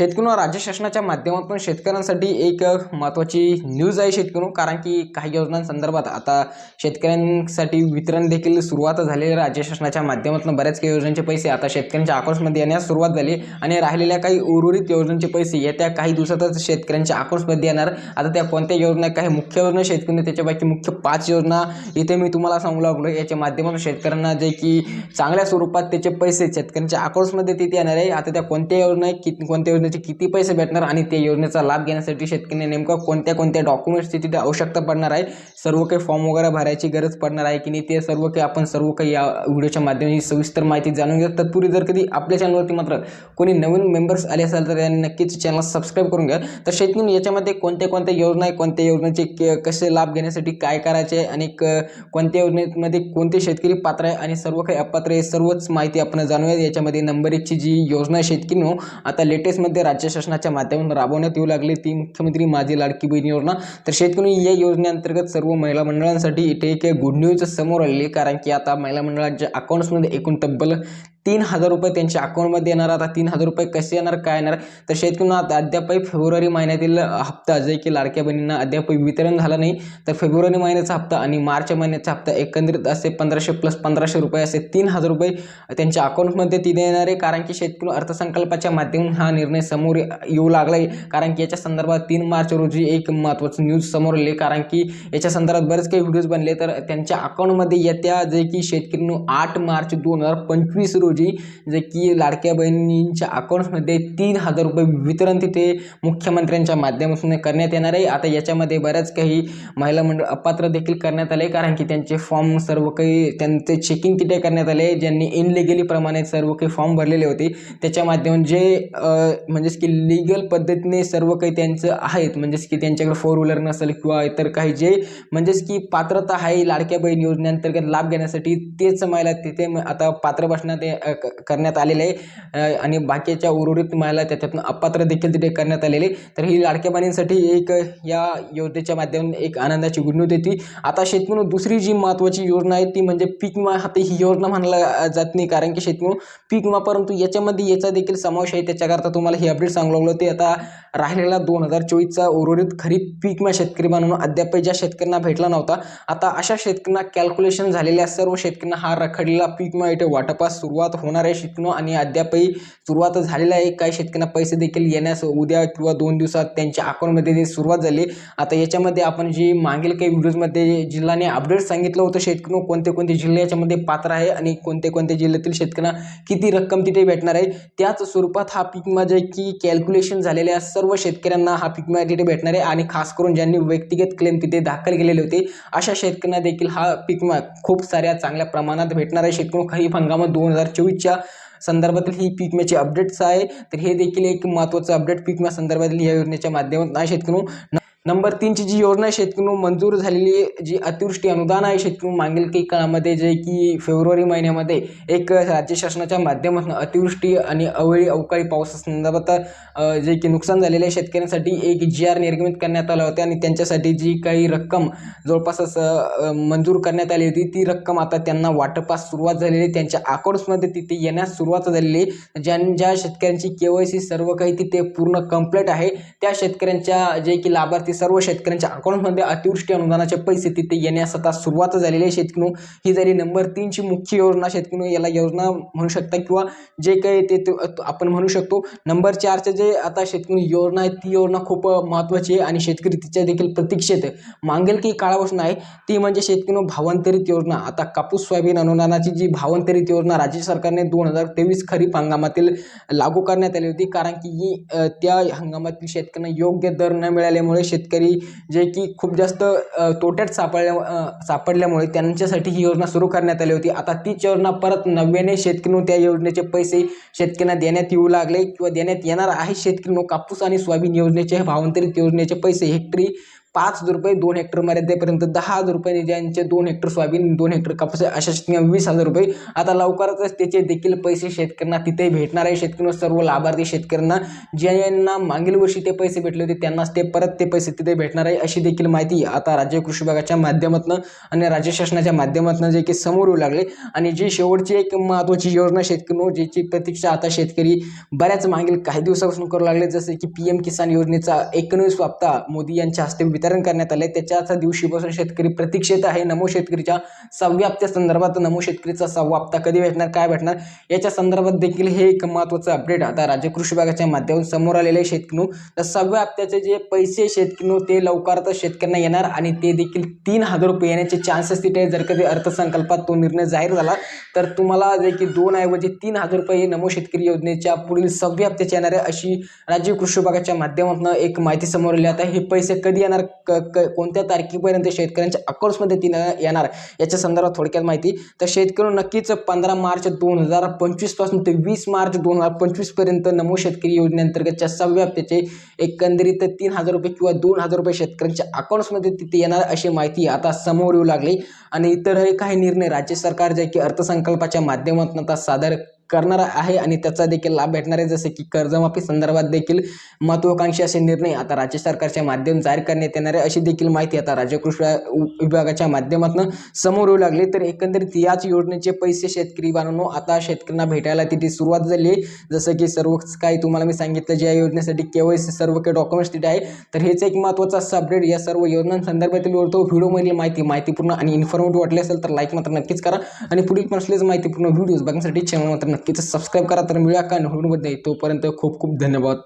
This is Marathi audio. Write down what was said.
शेतकरी राज्य शासनाच्या माध्यमातून शेतकऱ्यांसाठी एक महत्त्वाची न्यूज आहे शेतकरी. कारण की काही योजनांसंदर्भात आता शेतकऱ्यांसाठी वितरण देखील सुरुवात झालेली राज्य शासनाच्या माध्यमातून बऱ्याच काही योजनांचे पैसे आता शेतकऱ्यांच्या अकाउंट्समध्ये येण्यास सुरुवात झाली आणि राहिलेल्या काही उर्वरित योजनांचे पैसे येत्या काही दिवसातच शेतकऱ्यांच्या अकाउंट्समध्ये येणार. आता त्या कोणत्या योजना काही मुख्य योजना शेतकऱ्यांनी त्याच्यापैकी मुख्य पाच योजना इथे मी तुम्हाला सांगू लागलो. याच्या माध्यमातून शेतकऱ्यांना जे की चांगल्या स्वरूपात त्याचे पैसे शेतकऱ्यांच्या अकाउंट्समध्ये तिथे येणार आहे. आता त्या कोणत्या योजना आहे किती कोणत्या योजनेचे किती पैसे भेटणार आणि त्या योजनेचा लाभ घेण्यासाठी शेतकऱ्यांनी नेमकं कोणत्या कोणत्या डॉक्युमेंट्सची तिथे आवश्यकता पडणार आहे? सर्व काही फॉर्म वगैरे भरायची गरज पडणार आहे की नाही? ते सर्व काही आपण सर्व काही या व्हिडिओच्या माध्यमाची सविस्तर माहिती जाणून घ्या तत्पूर्वी जर कधी आपल्या चॅनलवरती मात्र कोणी नवीन मेंबर्स आले असेल तर त्यांनी नक्कीच चॅनल सबस्क्राईब करून घ्या. तर शेतकरी याच्यामध्ये कोणत्या कोणत्या योजना आहे? कोणत्या योजनेचे के- कसे लाभ घेण्यासाठी काय करायचे आहे? आणि क- कोणत्या योजनेमध्ये कोणते शेतकरी पात्र आहे? आणि सर्व काही अपात्र आहे सर्वच माहिती आपण जाणूया याच्यामध्ये नंबर एकची जी योजना आहे शेतकरी आता लेटेस्टमध्ये राज्य शासनाच्या माध्यमातून राबवण्यात येऊ लागली. ती मुख्यमंत्री माझी लाडकी बहीण योजना. तर शेतकरी या योजनेअंतर्गत सर्व महिला मंडळांसाठी इथे एक गुड न्यूज समोर आलेली कारण की आता महिला मंडळांच्या अकाउंट्समध्ये एकूण तब्बल तीन हजार रुपये त्यांच्या अकाउंटमध्ये येणार. आता तीन हजार रुपये कसे येणार काय येणार? तर शेतकऱ्यांना आता अद्यापही फेब्रुवारी महिन्यातील हप्ता जे की लाडक्या बहिणींना अद्यापही वितरण झालं नाही. तर फेब्रुवारी महिन्याचा हप्ता आणि मार्च महिन्याचा हप्ता एकंदरीत असे पंधराशे प्लस पंधराशे रुपये असे तीन हजार रुपये त्यांच्या अकाउंटमध्ये ती येणार आहे. कारण की शेतकरी अर्थसंकल्पाच्या माध्यमातून हा निर्णय समोर येऊ लागला आहे कारण की याच्या संदर्भात तीन मार्च रोजी एक महत्त्वाचं न्यूज समोर आले. कारण की याच्या संदर्भात बरेच काही व्हिडिओज बनले. तर त्यांच्या अकाउंटमध्ये येत्या जे की शेतकरी आठ मार्च दोन हजार पंचवीस रोजी जे की लाडक्या बहिणींच्या अकाउंट्समध्ये तीन हजार रुपये वितरण तिथे मुख्यमंत्र्यांच्या माध्यमातून करण्यात येणार आहे. आता याच्यामध्ये बऱ्याच काही महिला मंडळ अपात्र देखील करण्यात आले कारण की त्यांचे फॉर्म सर्व काही त्यांचे चेकिंग तिथे करण्यात आले. ज्यांनी इनलिगली प्रमाणे सर्व काही फॉर्म भरलेले होते त्याच्या माध्यमातून जे म्हणजेच की लिगल पद्धतीने सर्व काही त्यांचं आहेत. म्हणजेच की त्यांच्याकडे फोर व्हीलर नसेल किंवा इतर काही जे म्हणजेच की पात्रता आहे लाडक्या बहीण योजनेअंतर्गत लाभ घेण्यासाठी तेच महिला तिथे आता पात्र बसण्यात करण्यात आलेले आहे. आणि बाकीच्या उर्वरित महिला त्याच्यातून अपात्र देखील तिथे करण्यात आलेले तर ही लाडक्या बहिणींसाठी एक या योजनेच्या माध्यमातून एक आनंदाची गुड न्यूज येते आता शेतकरी दुसरी जी महत्त्वाची योजना आहे ती म्हणजे पीक विमा हाती ही योजना म्हणला जात नाही कारण की शेतकरी पीक विमा परंतु याच्यामध्ये याचा देखील समावेश आहे. त्याच्याकरता तुम्हाला ही अपडेट सांगू लागलो. ते आता राहिलेला दोन हजार चोवीसचा उर्वरित खरीप पीक विमा शेतकरी म्हणून अद्याप ज्या शेतकऱ्यांना भेटला नव्हता आता अशा शेतकऱ्यांना कॅल्क्युलेशन झालेल्या सर्व शेतकऱ्यांना हा रखडलेला पीक विमा इथे वाटपास सुरुवात होणार आहे शिकणं आणि अद्यापही सुरुवात झालेला आहे. काही शेतकऱ्यांना पैसे देखील येण्यास उद्या किंवा दोन दिवसात त्यांच्या अकाउंटमध्ये सुरुवात झाली. आता याच्यामध्ये आपण जी मागील काही व्हिडिओजमध्ये जिल्ह्याने अपडेट सांगितलं होतं शेतकरी कोणते कोणते जिल्हे याच्यामध्ये पात्र आहे आणि कोणते कोणते जिल्ह्यातील शेतकऱ्यांना किती रक्कम तिथे भेटणार आहे. त्याच स्वरूपात हा पीक विमा जे की कॅल्क्युलेशन झालेल्या सर्व शेतकऱ्यांना हा पीक विमा तिथे भेटणार आहे आणि खास करून ज्यांनी व्यक्तिगत क्लेम तिथे दाखल केलेले होते अशा शेतकऱ्यांना देखील हा पीक विमा खूप साऱ्या चांगल्या प्रमाणात भेटणार आहे. शेतकरी खरीप हंगामात दोन हजार चोवीसच्या संदर्भातील ही पीक विम्याची अपडेट्स आहे. तर हे देखील एक महत्त्वाचं अपडेट पीक विमा संदर्भातील या योजनेच्या माध्यमातून आहे. शेतकरी नंबर तीनची जी योजना आहे शेतकरी मंजूर झालेली जी अतिवृष्टी अनुदान आहे शेतकरी मागील काही काळामध्ये जे की फेब्रुवारी महिन्यामध्ये एक राज्य शासनाच्या माध्यमातून अतिवृष्टी आणि अवेळी अवकाळी पावसासंदर्भात जे की नुकसान झालेल्या शेतकऱ्यांसाठी एक जी आर निर्गमित करण्यात आला होता आणि त्यांच्यासाठी जी काही रक्कम जवळपास मंजूर करण्यात आली होती ती रक्कम आता त्यांना वाटपास सुरुवात झालेली आहे. त्यांच्या अकाउंट्समध्ये तिथे येण्यास सुरुवात झालेली आहे. ज्या ज्या शेतकऱ्यांची के वाय सी सर्व काही तिथे पूर्ण कंप्लीट आहे त्या शेतकऱ्यांच्या जे की लाभार्थी सर्व शेतकऱ्यांच्या अकाउंटमध्ये अतिवृष्टी अनुदानाचे पैसे तिथे येण्यास आता सुरुवात झालेली आहे. शेतकरी ही झाली नंबर तीनची मुख्य योजना शेतकरी याला योजना म्हणू शकता किंवा जे काही ते आपण म्हणू शकतो नंबर चारचे जे आता शेतकरी योजना आहे ती योजना खूप महत्त्वाची आहे आणि शेतकरी तिच्या देखील प्रतीक्षेत मागेल की काळापासून आहे ती म्हणजे शेतकरी भावांतरित योजना. आता कापूस सोयाबीन अनुदानाची जी भावांतरित योजना राज्य सरकारने दोन हजार तेवीस खरीप हंगामातील लागू करण्यात आली होती. कारण की ही त्या हंगामातील शेतकऱ्यांना योग्य दर न मिळाल्यामुळे शेत शेतकरी जे की खूप जास्त तोट्यात सापडल्या सापडल्यामुळे त्यांच्यासाठी ही योजना सुरू करण्यात आली होती. आता तीच योजना परत नव्याने शेतकरी त्या योजनेचे पैसे शेतकऱ्यांना देण्यात येऊ लागले किंवा देण्यात येणार आहे. शेतकरी कापूस आणि सोयाबीन योजनेचे भावांतरित योजनेचे पैसे हेक्टरी पाच हजार रुपये दोन हेक्टर मर्यादेपर्यंत दहा हजार रुपये ज्यांचे दोन हेक्टर सोयाबीन दोन हेक्टर कापूस अशा शेतकऱ्यांना वीस हजार रुपये. आता लवकरच त्याचे देखील पैसे शेतकऱ्यांना तिथे भेटणार आहे. शेतकऱ्यांना सर्व लाभार्थी शेतकऱ्यांना ज्यांना मागील वर्षी ते पैसे भेटले होते त्यांनाच ते परत ते पैसे तिथे भेटणार आहे अशी देखील माहिती आता राज्य कृषी विभागाच्या माध्यमातून आणि राज्य शासनाच्या माध्यमातून जे की समोर येऊ लागले. आणि जी शेवटची एक महत्त्वाची योजना शेतकरी ज्याची प्रतीक्षा आता शेतकरी बऱ्याच मागील काही दिवसापासून करू लागले जसे की पी एम किसान योजनेचा एकोणवीस हप्ता मोदी यांच्या हस्ते वितरण करण्यात आले त्याच्याच दिवशीपासून शेतकरी प्रतीक्षेत आहे. नमो शेतकरीच्या सहाव्या हप्त्या संदर्भात नमो शेतकरीचा सहावा हप्ता कधी भेटणार काय भेटणार? याच्या संदर्भात देखील हे एक महत्त्वाचं अपडेट आता राज्य कृषी विभागाच्या माध्यमातून समोर आलेले शेतकनू तर सहाव्या हप्त्याचे जे पैसे शेतकनू ते लवकरच शेतकऱ्यांना येणार आणि ते देखील तीन हजार रुपये येण्याचे चान्सेस तिथे जर कधी अर्थसंकल्पात तो निर्णय जाहीर झाला तर तुम्हाला जे की दोन ऐवजी तीन हजार रुपये नमो शेतकरी योजनेच्या पुढील सहाव्या हप्त्याचे येणार आहे अशी राज्य कृषी विभागाच्या माध्यमातून एक माहिती समोर आली. आता हे पैसे कधी येणार क क कोणत्या तारखेपर्यंत शेतकऱ्यांच्या अकाउंट्समध्ये ती येणार याच्या संदर्भात थोडक्यात माहिती. तर शेतकरी नक्कीच पंधरा मार्च दोन हजार पंचवीसपासून ते वीस मार्च दोन हजार पंचवीसपर्यंत नमो शेतकरी योजनेअंतर्गतच्या सहाव्या हप्त्याचे एकंदरीत तीन हजार रुपये किंवा दोन हजार रुपये शेतकऱ्यांच्या अकाउंट्समध्ये तिथे येणार अशी माहिती आता समोर येऊ लागली. आणि इतरही काही निर्णय राज्य सरकार जे की अर्थसंकल्पाच्या माध्यमातून आता सादर करणार आहे आणि त्याचा देखील लाभ भेटणार आहे. जसे की कर्जमाफी संदर्भात देखील महत्वाकांक्षी असे निर्णय आता राज्य सरकारच्या माध्यम जाहीर करण्यात येणार आहे. अशी देखील माहिती आता राज्य कृषी विभागाच्या माध्यमातून समोर येऊ लागली. तर एकंदरीत याच योजनेचे पैसे शेतकरी बांधवनो आता शेतकऱ्यांना भेटायला तिथे सुरुवात झाली आहे. जसं की सर्व काही तुम्हाला मी सांगितलं जे या योजनेसाठी केवायसी सर्व काही डॉक्युमेंट्स तिथे आहे. तर हेच एक महत्त्वाचं असं अपडेट या सर्व योजनांसंदर्भातील होतो व्हिडिओमधील माहिती माहितीपूर्ण आणि इन्फॉर्मेटिव्ह वाटली असेल तर लाईक मात्र नक्कीच करा. आणि पुढील पण असलेच माहितीपूर्ण व्हिडिओज बघण्यासाठी चॅनल मात्र नक्कीच सबस्क्राईब करा तर मिळूया का व्हिडिओमध्ये तोपर्यंत खूप खूप धन्यवाद.